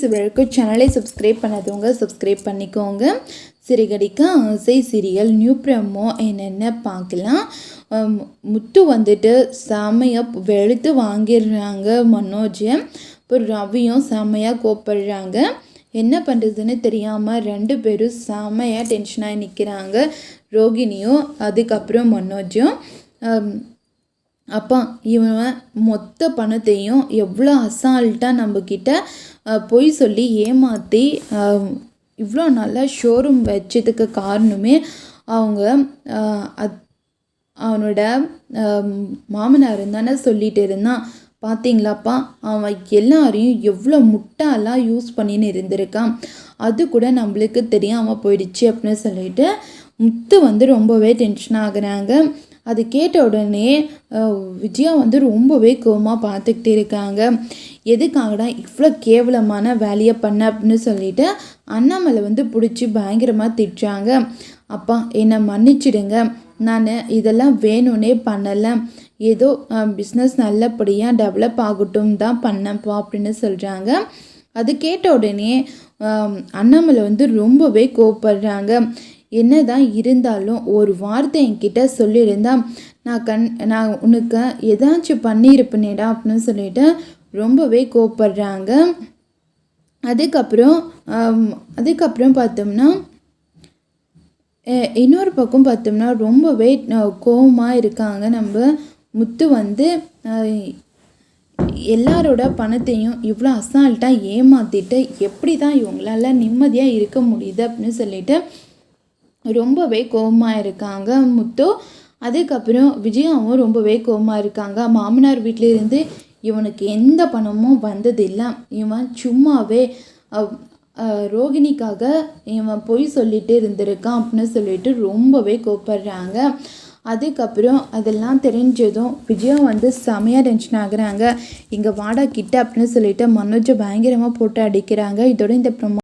Friends வரைக்கும் சேனலை subscribe பண்ணாதவங்க சப்ஸ்கிரைப் பண்ணிக்கோங்க. சிறுகடிக்க ஆசை சீரியல் நியூ ப்ரமோ என்னென்ன பார்க்கலாம். முத்து வந்துட்டு செமையாக வெளுத்து வாங்கிடுறாங்க மனோஜை. இப்போ ரவியும் செமையாக கோப்படுறாங்க என்ன பண்ணுறதுன்னு தெரியாமல் ரெண்டு பேரும் செமையாக டென்ஷனாகி நிற்கிறாங்க ரோகிணியும் அதுக்கப்புறம் மனோஜும். அப்பா இவன் மொத்த பணத்தையும் எவ்வளோ அசால்ட்டாக நம்மக்கிட்ட பொய் சொல்லி ஏமாற்றி இவ்வளோ நல்லா ஷோரூம் வச்சதுக்கு காரணமே அவங்க அத்- அவனோட மாமனார் தானே சொல்லிட்டு இருந்தான். பார்த்தீங்களாப்பா அவன் எல்லாரையும் எவ்வளோ முட்டாலாம் யூஸ் பண்ணின்னு இருந்திருக்கான். அது கூட நம்மளுக்கு தெரியாமல் போயிடுச்சு அப்படின்னு சொல்லிட்டு முத்து வந்து ரொம்பவே டென்ஷன் ஆகுறாங்க. அது கேட்ட உடனே விஜயா வந்து ரொம்பவே கோவமாக பார்த்துக்கிட்டு இருக்காங்க. எதுக்காகடா இவ்வளோ கேவலமான வேலையை பண்ண அப்படின்னு சொல்லிட்டு அண்ணாமலை வந்து பிடிச்சி பயங்கரமாக திட்டுறாங்க. அப்பா என்னை மன்னிச்சிடுங்க. நான் இதெல்லாம் வேணும்னே பண்ணலை. ஏதோ பிஸ்னஸ் நல்லபடியாக டெவலப் ஆகட்டும் தான் பண்ணப்பா அப்படின்னு சொல்கிறாங்க அது கேட்ட உடனே அண்ணாமலை வந்து ரொம்பவே கோவப்படுறாங்க. என்னதான் இருந்தாலும் ஒரு வார்த்தை என்கிட்ட சொல்லியிருந்தா நான் கண் நான் உனக்கு ஏதாச்சும் பண்ணியிருப்பேனேடா அப்படின்னு சொல்லிட்டு ரொம்பவே கோப்படுறாங்க அதுக்கப்புறம் அதுக்கப்புறம் பார்த்தோம்னா இன்னொரு பக்கம் பார்த்தோம்னா ரொம்பவே கோவமாக இருக்காங்க நம்ம முத்து வந்து எல்லாரோட பணத்தையும் இவ்வளோ அசால்ட்டாக ஏமாற்றிட்டு எப்படி தான் இவங்களால நிம்மதியாக இருக்க முடியுது? அப்படின்னு சொல்லிட்டு ரொம்பவே கோவமாக இருக்காங்க முத்து. அதுக்கப்புறம் விஜயாவும் ரொம்பவே கோவமாக இருக்காங்க மாமனார் வீட்டிலேருந்து இவனுக்கு எந்த பணமும் வந்ததில்லை. இவன் சும்மாவே ரோகிணிக்காக இவன் பொய் சொல்லிட்டு இருந்திருக்கான் அப்படின்னு சொல்லிட்டு ரொம்பவே கோப்படுறாங்க அதுக்கப்புறம் அதெல்லாம் தெரிஞ்சதும் விஜயா வந்து செமையாக டென்ஷன் ஆகுறாங்க. இங்கே வாடா கிட்ட அப்படின்னு சொல்லிட்டு மனோஜை பயங்கரமாக போட்டு அடிக்கிறாங்க. இதோட இந்த ப்ரொமோ